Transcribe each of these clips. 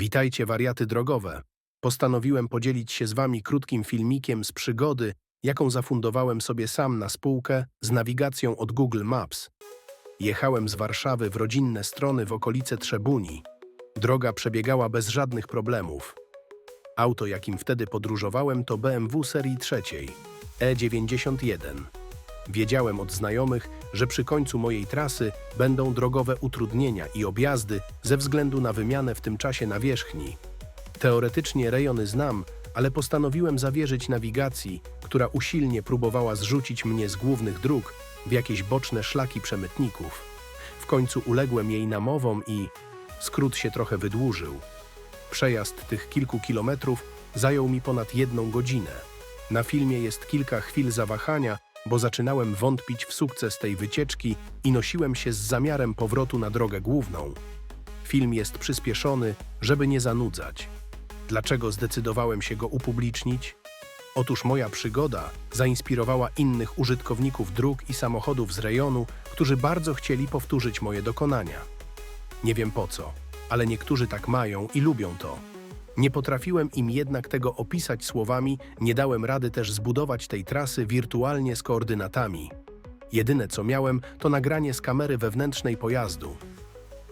Witajcie wariaty drogowe. Postanowiłem podzielić się z wami krótkim filmikiem z przygody, jaką zafundowałem sobie sam na spółkę z nawigacją od Google Maps. Jechałem z Warszawy w rodzinne strony w okolice Trzebuni. Droga przebiegała bez żadnych problemów. Auto, jakim wtedy podróżowałem, to BMW serii trzeciej, E91. Wiedziałem od znajomych, że przy końcu mojej trasy będą drogowe utrudnienia i objazdy ze względu na wymianę w tym czasie nawierzchni. Teoretycznie rejony znam, ale postanowiłem zawierzyć nawigacji, która usilnie próbowała zrzucić mnie z głównych dróg w jakieś boczne szlaki przemytników. W końcu uległem jej namowom i skrót się trochę wydłużył. Przejazd tych kilku kilometrów zajął mi ponad jedną godzinę. Na filmie jest kilka chwil zawahania, bo zaczynałem wątpić w sukces tej wycieczki i nosiłem się z zamiarem powrotu na drogę główną. Film jest przyspieszony, żeby nie zanudzać. Dlaczego zdecydowałem się go upublicznić? Otóż moja przygoda zainspirowała innych użytkowników dróg i samochodów z rejonu, którzy bardzo chcieli powtórzyć moje dokonania. Nie wiem po co, ale niektórzy tak mają i lubią to. Nie potrafiłem im jednak tego opisać słowami, nie dałem rady też zbudować tej trasy wirtualnie z koordynatami. Jedyne co miałem, to nagranie z kamery wewnętrznej pojazdu.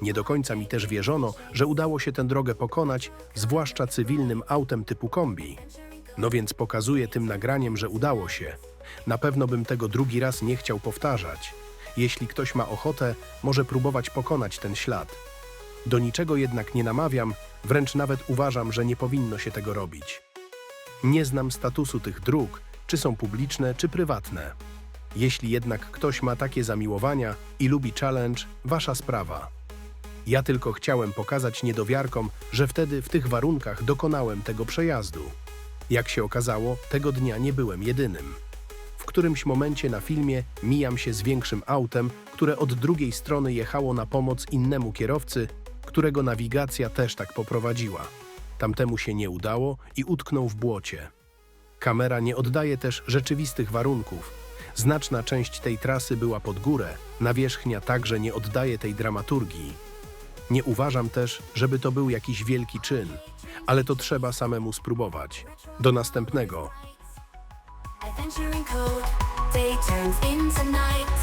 Nie do końca mi też wierzono, że udało się tę drogę pokonać, zwłaszcza cywilnym autem typu kombi. No więc pokazuję tym nagraniem, że udało się. Na pewno bym tego drugi raz nie chciał powtarzać. Jeśli ktoś ma ochotę, może próbować pokonać ten ślad. Do niczego jednak nie namawiam, wręcz nawet uważam, że nie powinno się tego robić. Nie znam statusu tych dróg, czy są publiczne, czy prywatne. Jeśli jednak ktoś ma takie zamiłowania i lubi challenge, wasza sprawa. Ja tylko chciałem pokazać niedowiarkom, że wtedy w tych warunkach dokonałem tego przejazdu. Jak się okazało, tego dnia nie byłem jedynym. W którymś momencie na filmie mijam się z większym autem, które od drugiej strony jechało na pomoc innemu kierowcy, którego nawigacja też tak poprowadziła. Tamtemu się nie udało i utknął w błocie. Kamera nie oddaje też rzeczywistych warunków. Znaczna część tej trasy była pod górę, nawierzchnia także nie oddaje tej dramaturgii. Nie uważam też, żeby to był jakiś wielki czyn, ale to trzeba samemu spróbować. Do następnego. Day turns into night.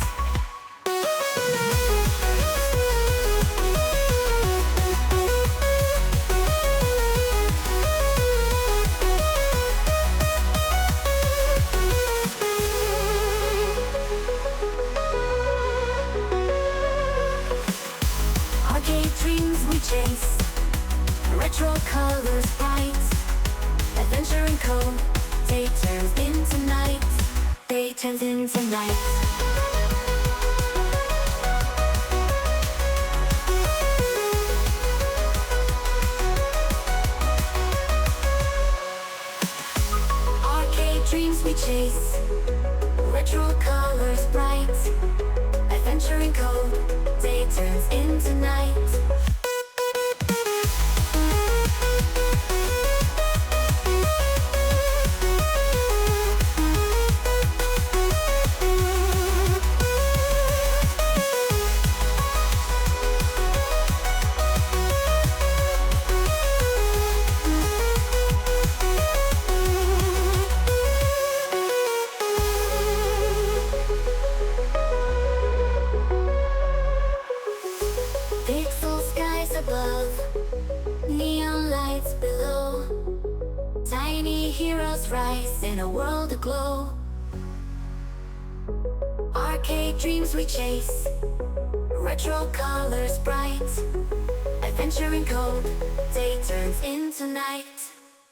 Chase, retro colors bright. Adventure in code, day turns into night. Day turns into night. Dreams we chase, retro colors bright. Adventure in code, day turns into night. Tiny heroes rise in a world aglow. Arcade dreams we chase, retro colors bright. Adventure in code, day turns into night.